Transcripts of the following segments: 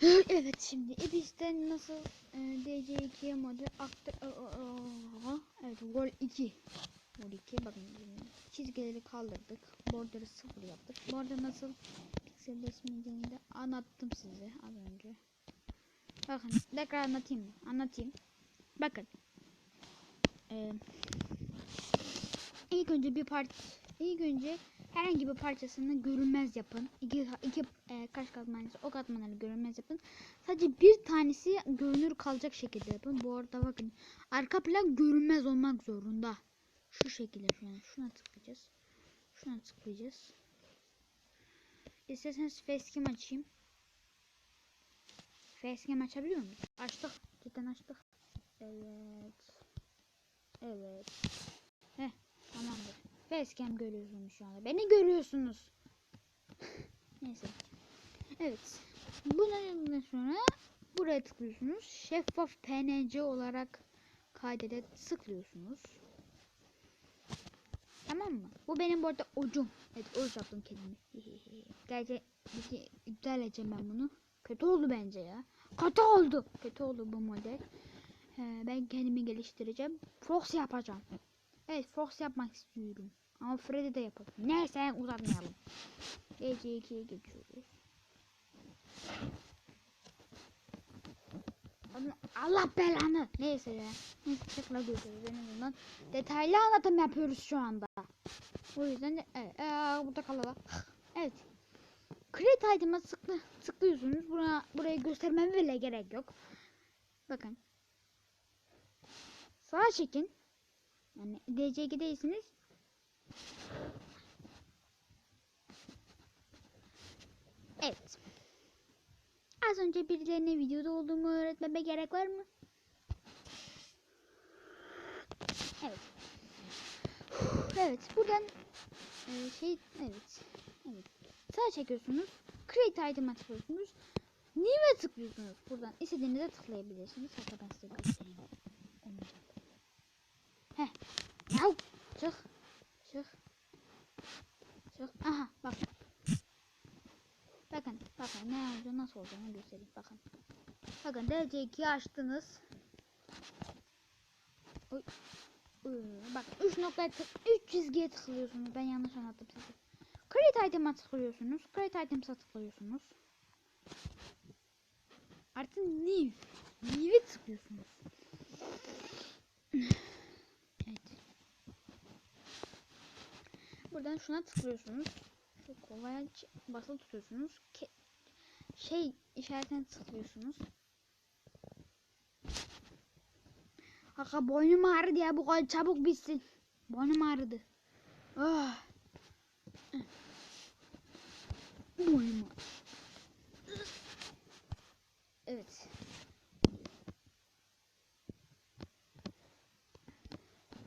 Evet şimdi Ibis'ten nasıl e, DC2'ye model aktar... Evet Vol 2. Vol 2 bakın çizgileri kaldırdık. Border'ı sıfır yaptık. Border nasıl pikselleşmeyeceğini de anlattım size az önce. Bakın tekrar anlatayım? Anlatayım. Bakın. Ee, ilk önce bir part ilk önce herhangi bir parçasını görünmez yapın. İki, iki e, kaş katmanlısı o katmanları görünmez yapın. Sadece bir tanesi görünür kalacak şekilde yapın. Bu arada bakın arka plan görünmez olmak zorunda. Şu şekilde şuna, şuna tıklayacağız. Şuna tıklayacağız. İsterseniz facecam açayım. Facecam açabiliyor muyuz? Açtık. Cidden açtık. Evet. Evet. Facecam görüyorsunuz şu anda. Beni görüyorsunuz. Neyse. Evet. Bundan sonra buraya tıklıyorsunuz. Şeffaf PNG olarak kaydede tıklıyorsunuz. Tamam mı? Bu benim bu arada ucum. Evet oruç yaptım kendimi. Gerçi iptal edeceğim ben bunu. Kötü oldu bence ya. Kötü oldu. Kötü oldu bu model. Ee, ben kendimi geliştireceğim. Fox yapacağım. Evet Fox yapmak istiyorum. Ama Freddy de yapalım. Neyse uzatmayalım. Gece 2'ye geçiyoruz. Allah belanı. Neyse ya. Neyse tekrar görüşürüz. En azından detaylı anlatım yapıyoruz şu anda. O yüzden de evet, ee, burada kalalım. Evet. Create item'a tıkla, tıklıyorsunuz. Buna, burayı göstermeme bile gerek yok. Bakın. Sağa çekin. Yani DC2'deysiniz. Evet. Az önce birilerine videoda olduğumu öğretmeme gerek var mı? Evet. Evet buradan e, şey evet. Evet. Sağa çekiyorsunuz. Create item'a tıklıyorsunuz. New'e tıklıyorsunuz. Buradan istediğinize tıklayabilirsiniz. Hatta ben size göstereyim. Çık. Çık. Çık. Aha bak. Bakın bakın ne olacak nasıl olacağını göstereyim bakın. Bakın DC2'yi açtınız. Oy. Oy. Bakın 3 noktaya tık 3 çizgiye tıklıyorsunuz. Ben yanlış anlattım size. Create item'a tıklıyorsunuz. Create items'a tıklıyorsunuz. Artık new. New'e tıklıyorsunuz. Buradan şuna tıklıyorsunuz. Şu kolaya basılı tutuyorsunuz. Ke şey işaretine tıklıyorsunuz. Kaka boynum ağrıdı ya bu kadar çabuk bitsin. Boynum ağrıdı. Ah. Boynum. Evet.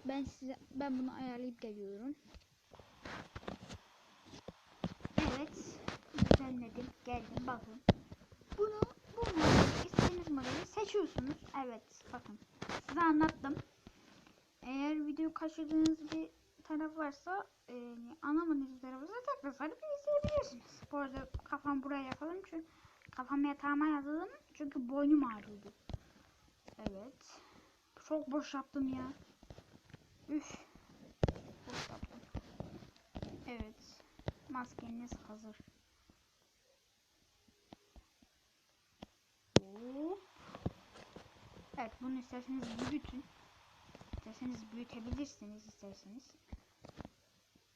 Ben size ben bunu ayarlayıp geliyorum. Evet. Düzenledim. Geldim bakın. Bunu bu modeli istediğiniz modeli seçiyorsunuz. Evet bakın. Size anlattım. Eğer video kaçırdığınız bir taraf varsa e, anlamadığınız bir tekrar sarıp izleyebilirsiniz. Bu arada kafam buraya yakalım çünkü kafam yatağıma yazdım çünkü boynum ağrıyordu. Evet. Çok boş yaptım ya. Üf. Boş yaptım. Evet. Maskeniz hazır. Evet bunu isterseniz büyütün. İsterseniz büyütebilirsiniz isterseniz.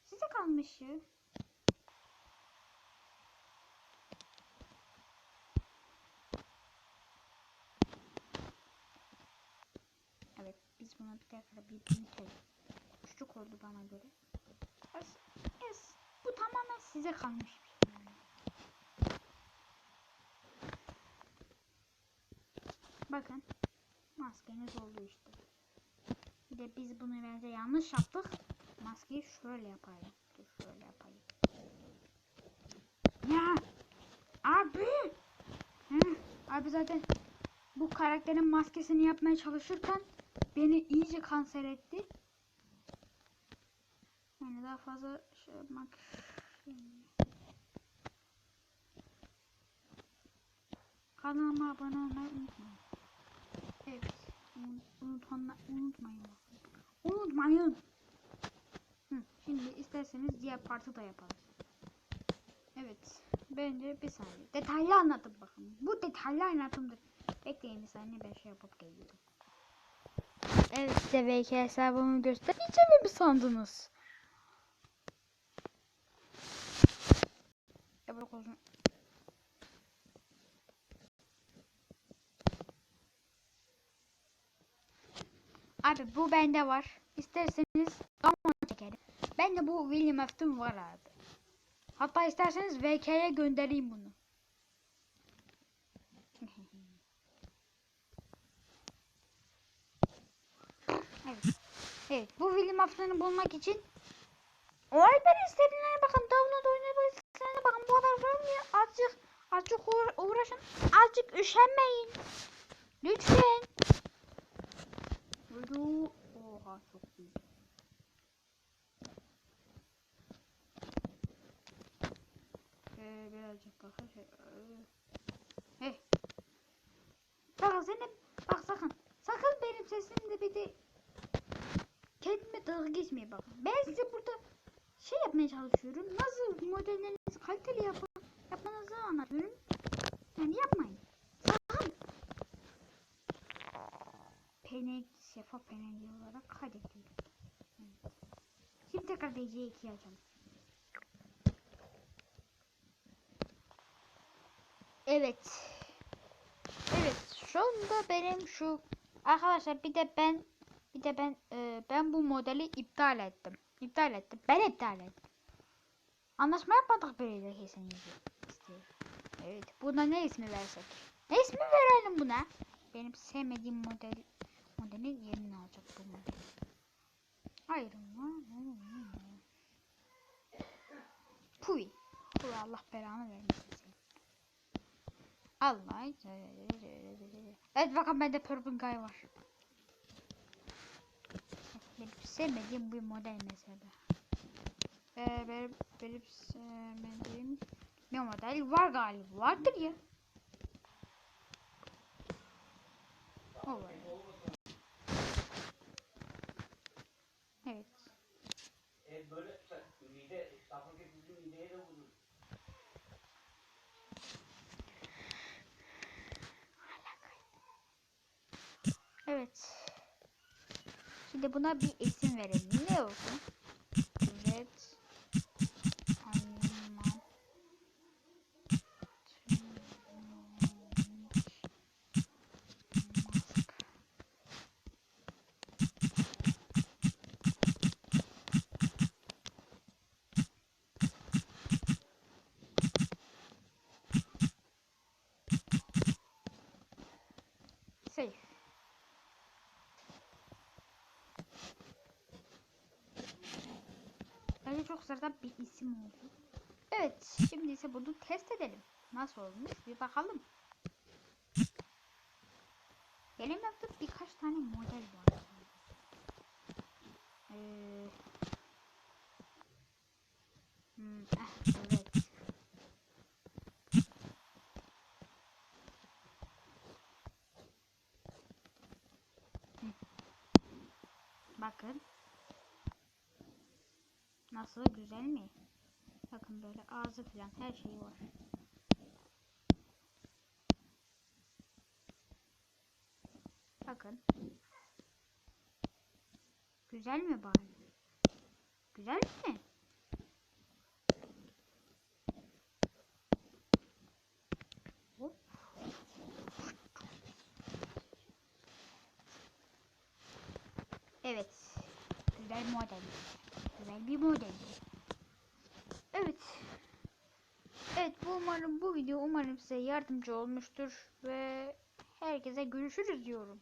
Size kalmış ya. Evet biz buna bir tekrar bir büyütelim. Küçük oldu bana göre. Yes, yes. Bu tamamen size kalmış şey. Bakın maskeniz oldu işte. Bir de biz bunu bence yanlış yaptık. Maskeyi şöyle yapayım. Dur şöyle yapayım. Ya abi. Hı, abi zaten bu karakterin maskesini yapmaya çalışırken beni iyice kanser etti. Yani daha fazla şey yapmak kanalıma abone olmayı unutmayın. Unutanlar, unutmayın. Unutmayın. Hı, şimdi isterseniz diğer partı da yapalım. Evet. Bence bir saniye. Detaylı anlatın bakın. Bu detaylı anlatımdır. Bekleyin bir saniye ben şey yapıp geliyorum. Evet size VK hesabımı göstereceğimi mi sandınız? Ya olsun. Abi bu bende var. İsterseniz ama çekerim. Bende bu William Afton var abi. Hatta isterseniz VK'ye göndereyim bunu. evet. Evet. Bu William Afton'u bulmak için o ben istediğine bakın. Download oynayabilirsiniz. Bakın bu kadar ya? Azıcık azıcık uğra- uğraşın. Azıcık üşenmeyin. Lütfen. Buyurun. Oha çok büyük. Ee, birazcık daha şey. ee. Hey. Bakın senin bak sakın. Sakın benim sesimde bir de kendime dalga geçmeye bakın. Ben size burada şey yapmaya çalışıyorum. Nasıl modellerinizi kaliteli yapın, yapmanızı anlatıyorum. Yani yapmayın. Sakın. Penek, şeffaf penenge olarak kaydediyorum. Evet. Şimdi tekrar DC'ye 2 açalım. Evet. Evet şu anda benim şu arkadaşlar bir de ben bir de ben e, ben bu modeli iptal ettim. İptal ettim. Ben iptal ettim. Anlaşma yapmadık biriyle kesin Evet. Buna ne ismi versek? Ne ismi verelim buna? Benim sevmediğim model modelin yerini alacak bu model. Ayrılma. Puy. Puy Allah belanı vermesin. Allah. Evet bakın bende Purple Guy var. Benim sevmediğim bir model mesela. Ee, benim, benim sevmediğim bir model var galiba. Vardır ya. O var. Evet. Evet böyle sa- mide, sakın kesildi mideye de vurur. Evet. Şimdi buna bir isim verelim. Ne olsun? Bence çok sıradan bir isim oldu. Evet, şimdi ise bunu test edelim. Nasıl olmuş bir bakalım. Benim yaptığım birkaç tane model var. Ee, hmm, eh, evet. Bakın. Nasıl güzel mi? Bakın böyle ağzı falan her şeyi var. Bakın. Güzel mi bari? Güzel mi? Evet. Güzel model. Güzel bir model. Evet. Evet bu umarım bu video umarım size yardımcı olmuştur ve herkese görüşürüz diyorum.